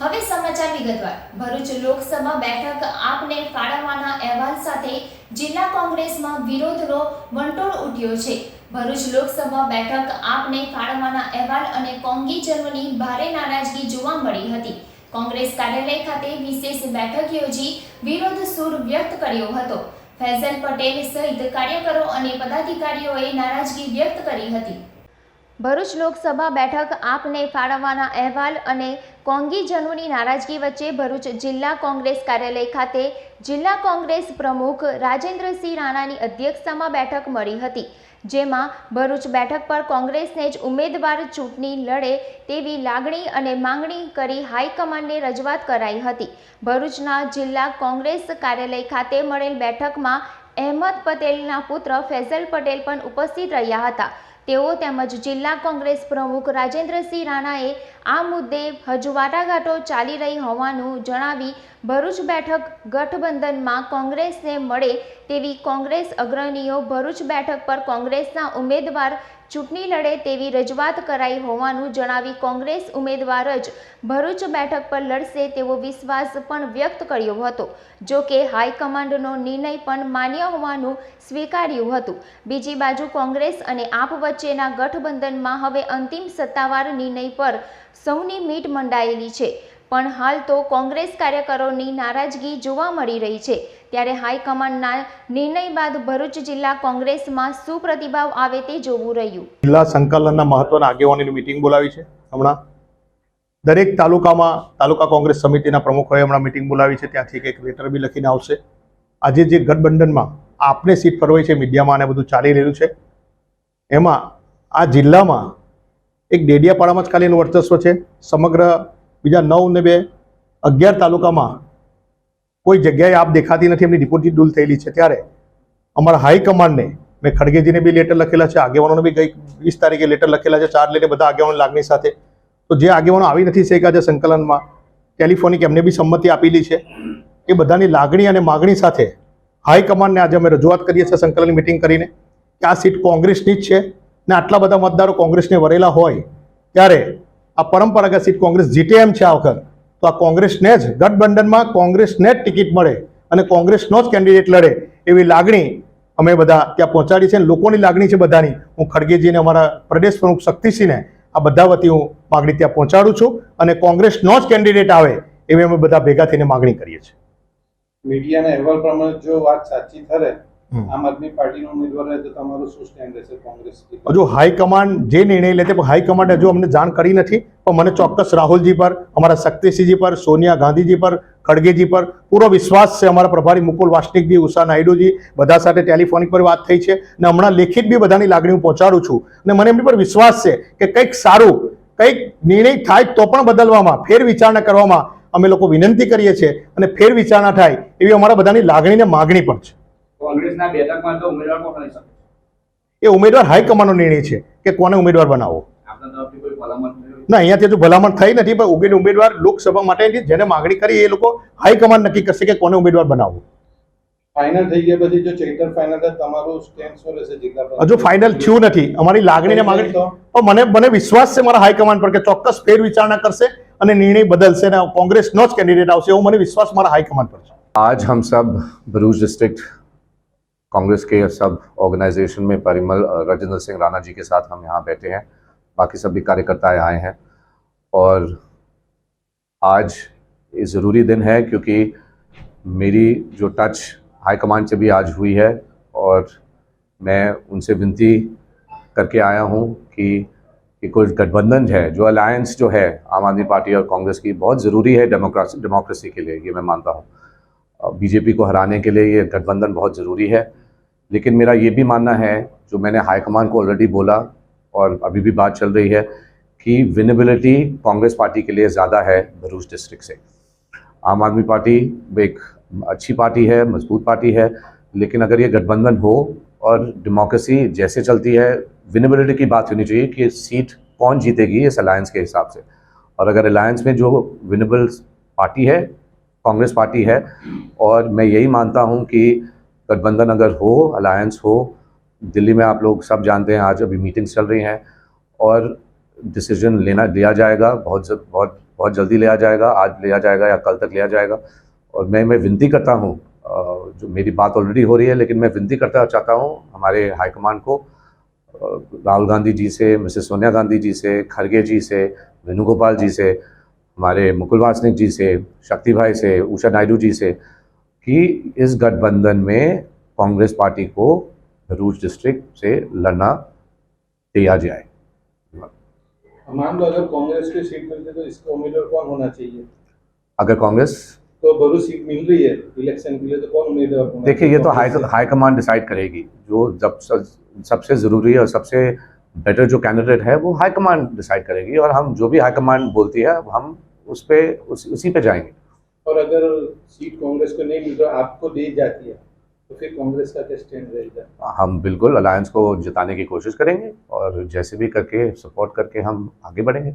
હવે સમાચાર વિગતવાર ભરૂચ લોકસભા બેઠક આપને ફાળવવાના અહેવાલ સાથે જિલ્લા કોંગ્રેસમાં વિરોધનો વંટોળ ઉઠ્યો છે. ભરૂચ લોકસભા બેઠક આપને ફાળવવાના અહેવાલ અને કોંગીજનોની ભારે નારાજગી જોવા મળી હતી. કોંગ્રેસ કાર્યાલય ખાતે વિશેષ બેઠક યોજી વિરોધ સૂર વ્યક્ત કર્યો હતો. ફૈઝલ પટેલ સહિત કાર્યકરો અને પદાધિકારીઓએ નારાજગી વ્યક્ત કરી હતી. ભરૂચ લોકસભા બેઠક આપને ફાળવવાના અહેવાલ અને કોંગીજનોની નારાજગી વચ્ચે ભરૂચ જિલ્લા કોંગ્રેસ કાર્યાલય ખાતે જિલ્લા કોંગ્રેસ પ્રમુખ રાજેન્દ્રસિંહ રાણાની અધ્યક્ષતામાં બેઠક મળી હતી, જેમાં ભરૂચ બેઠક પર કોંગ્રેસને જ ઉમેદવાર ચૂંટણી લડે તેવી લાગણી અને માંગણી કરી હાઈકમાન્ડને રજૂઆત કરાઈ હતી. ભરૂચના જિલ્લા કોંગ્રેસ કાર્યાલય ખાતે મળેલ બેઠકમાં અહેમદ પટેલના પુત્ર ફૈઝલ પટેલ પણ ઉપસ્થિત રહ્યા હતા. તેઓ તેમજ જિલ્લા કોંગ્રેસ પ્રમુખ રાજેન્દ્રસિંહ રાણાએ આ મુદ્દે હજુ વાટાઘાટો ચાલી રહી હોવાનું જણાવી ભરૂચ બેઠક ગઠબંધનમાં કોંગ્રેસને મળે તેવી કોંગ્રેસ અગ્રણીઓ ભરૂચ બેઠક પર કોંગ્રેસના ઉમેદવાર ચૂંટણી લડે તેવી રજૂઆત કરાઈ હોવાનું જણાવી કોંગ્રેસ ઉમેદવાર જ ભરૂચ બેઠક પર લડશે તેવો વિશ્વાસ પણ વ્યક્ત કર્યો હતો. જો કે હાઈકમાન્ડનો નિર્ણય પણ માન્ય હોવાનું સ્વીકાર્યું હતું. બીજી બાજુ કોંગ્રેસ અને આપ વચ્ચેના ગઠબંધનમાં હવે અંતિમ સત્તાવાર નિર્ણય પર સૌની મીટ મંડાયેલી છે. પણ હાલ તો કોંગ્રેસ કાર્યકરોની નારાજગી જોવા મળી રહી છે. ત્યારે હાઈકમાન્ડના નિર્ણય બાદ ભરૂચ જિલ્લા કોંગ્રેસમાં શું પ્રતિભાવ આવે તે જોવું રહ્યું. જિલ્લા સંકલનના મહત્વના આગેવાનીની મિટિંગ બોલાવી છે. હમણાં દરેક તાલુકામાં તાલુકા કોંગ્રેસ સમિતિના પ્રમુખોએ હમણાં મિટિંગ બોલાવી છે. ત્યાંથી એક લેટર બી લખીને આવશે. આજે જે ગઠબંધનમાં આપને સીટ ફરવાઈ છે, મીડિયામાં અને બધું ચાલી રહ્યું છે, એમાં આ જિલ્લામાં એક ડેડિયાપાડામાં જ ખાલી વર્ચસ્વ છે. સમગ્ર બીજા નવ ને બે અગિયાર તાલુકામાં કોઈ જગ્યાએ આપ દેખાતી નથી, એમની ડિપોઝિટ દૂર થયેલી છે. ત્યારે અમારા હાઈકમાન્ડને મેં ખડગેજીને બી લેટર લખેલા છે, આગેવાનોને બી ગઈ વીસ તારીખે લેટર લખેલા છે ચાર લઈને બધા આગેવાનો લાગણી સાથે. તો જે આગેવાનો આવી નથી શક્યા છે સંકલનમાં, ટેલિફોનિક એમને બી સંમતિ આપેલી છે. એ બધાની લાગણી અને માગણી સાથે હાઈકમાન્ડને આજે અમે રજૂઆત કરીએ છીએ સંકલન મિટિંગ કરીને કે આ સીટ કોંગ્રેસની જ છે ને આટલા બધા મતદારો કોંગ્રેસને વરેલા હોય, ત્યારે આ પરંપરાગત સીટ કોંગ્રેસ જીતે એમ છે આ વખત. તો આ કોંગ્રેસને જ ગઠબંધનમાં કોંગ્રેસને જ ટિકિટ મળે અને કોંગ્રેસનો જ કેન્ડિડેટ લડે એવી લાગણી અમે બધા ત્યાં પહોંચાડી છે. લોકોની લાગણી છે બધાની. હું ખડગેજીને અમારા પ્રદેશ પ્રમુખ શક્તિસિંહને આ બધા વતી હું માગણી ત્યાં પહોંચાડું છું અને કોંગ્રેસનો જ કેન્ડિડેટ આવે એવી અમે બધા ભેગા થઈને માગણી કરીએ છીએ. મીડિયાના અહેવાલ પ્રમાણે જો વાત સાચી હમ. આમ આદમી પાર્ટીનો ઉમેદવાર રહે તો તમારું શું સ્ટેન્ડ રહેશે કોંગ્રેસ હજુ હાઈકમાન્ડ જે નિર્ણય લે તે પણ હાઈકમાન્ડ હજુ અમને જાણ કરી નથી પણ મને ચોક્કસ રાહુલજી પર અમારા શક્તિસિંહજી પર સોનિયા ગાંધીજી પર ખડગેજી પર પૂરો વિશ્વાસ છે અમારા પ્રભારી મુકુલ વાસનિકજી ઉષા નાયડુજી બધા સાથે ટેલિફોનિક પર વાત થઈ છે અને હમણાં લેખિત બી બધાની લાગણી હું પહોંચાડું છું. અને મને એમની પર વિશ્વાસ છે કે કંઈક સારું કંઈક નિર્ણય થાય તો પણ બદલવામાં ફેર વિચારણા કરવામાં અમે લોકો વિનંતી કરીએ છીએ અને ફેર વિચારણા થાય એવી અમારા બધાની લાગણી ને માગણી પણ છે. કોંગ્રેસના બેઠકમાં તો ઉમેદવાર કોણ હોય શકે? એ ઉમેદવાર હાઈકમાન્ડનો નિર્ણય છે કે કોને ઉમેદવાર બનાવો ના અહીંયાથી હજુ ભલામણ થઈ નથી પણ ઉગેડ ઉમેદવાર લોકસભા માટે જેને માગણી કરી એ લોકો હાઈકમાન્ડ નક્કી કરશે કે કોને ઉમેદવાર બનાવો ફાઇનલ થઈ ગયા પછી જો ચેટર ફાઇનલ તમારું સ્ટેન્ડ શું રહેશે જિલ્લા હજુ ફાઇનલ થયું નથી. અમારી લાગણીને માગણી પણ મને મને વિશ્વાસ છે મારા હાઈકમાન્ડ પર કે ચોક્કસ ફેર વિચારણા કરશે અને નિર્ણય બદલશે અને કોંગ્રેસનો જ કેન્ડિડેટ આવશે એવો મને વિશ્વાસ મારા હાઈકમાન્ડ પર છે. આજ હમ સબ ભરૂચ ડિસ્ટ્રિક્ટ कांग्रेस के सब ऑर्गेनाइजेशन में परिमल राजेंद्र सिंह राणा जी के साथ हम यहाँ बैठे हैं। बाकी सभी कार्यकर्ताएँ आए हैं। और आज ये ज़रूरी दिन है क्योंकि मेरी जो टच हाईकमान से भी आज हुई है और मैं उनसे विनती करके आया हूँ कि कि कुछ गठबंधन है, जो अलायंस जो है आम आदमी पार्टी और कांग्रेस की बहुत ज़रूरी है डेमोक्रेसी डेमोक्रेसी के लिए, ये मैं मानता हूँ। बीजेपी को हराने के लिए ये गठबंधन बहुत ज़रूरी है। लेकिन मेरा ये भी मानना है, जो मैंने हाईकमान को ऑलरेडी बोला और अभी भी बात चल रही है, कि विनेबिलिटी कांग्रेस पार्टी के लिए ज़्यादा है भरूच डिस्ट्रिक्ट से। आम आदमी पार्टी एक अच्छी पार्टी है, मज़बूत पार्टी है, लेकिन अगर ये गठबंधन हो और डेमोक्रेसी जैसे चलती है विनेबिलिटी की बात होनी चाहिए कि सीट कौन जीतेगी इस अलायंस के हिसाब से। और अगर अलायंस में जो विनेबल पार्टी है कांग्रेस पार्टी है और मैं यही मानता हूँ कि गठबंधन अगर हो अलायंस हो, दिल्ली में आप लोग सब जानते हैं, आज अभी मीटिंग्स चल रही हैं और डिसीज़न लेना, लिया जाएगा, बहुत बहुत बहुत जल्दी लिया जाएगा, आज लिया जाएगा या कल तक लिया जाएगा। और मैं मैं विनती करता हूँ जो मेरी बात ऑलरेडी हो रही है, लेकिन मैं विनती करता चाहता हूँ हमारे हाईकमान को राहुल गांधी जी से, मिसेस सोनिया गांधी जी से, खड़गे जी से वेणुगोपाल जी से हमारे मुकुल वासनिक जी से शक्ति भाई से उषा नायडू जी से कि इस गठबंधन में कांग्रेस पार्टी को भरूच डिस्ट्रिक्ट से लड़ना दिया जाए। अगर कांग्रेस की सीट मिलती है तो इसका उम्मीदवार कौन होना चाहिए? अगर कांग्रेस? तो भरूच सीट मिल रही है इलेक्शन के लिए तो कौन उम्मीदवार देखिए ये तो हाई से? हाईकमान डिसाइड करेगी जो जब सबसे ज़रूरी है और सबसे बेटर जो कैंडिडेट है वो हाई कमांड डिसाइड करेगी और हम जो भी हाई कमांड बोलती है हम उस पर उस, उसी पे जाएँगे। और अगर सीट कांग्रेस को नहीं मिल तो आपको दी जाती है तो फिर कांग्रेस का क्या स्टैंड रहेगा? हम बिल्कुल अलायंस को जिताने की कोशिश करेंगे और जैसे भी करके सपोर्ट करके हम आगे बढ़ेंगे।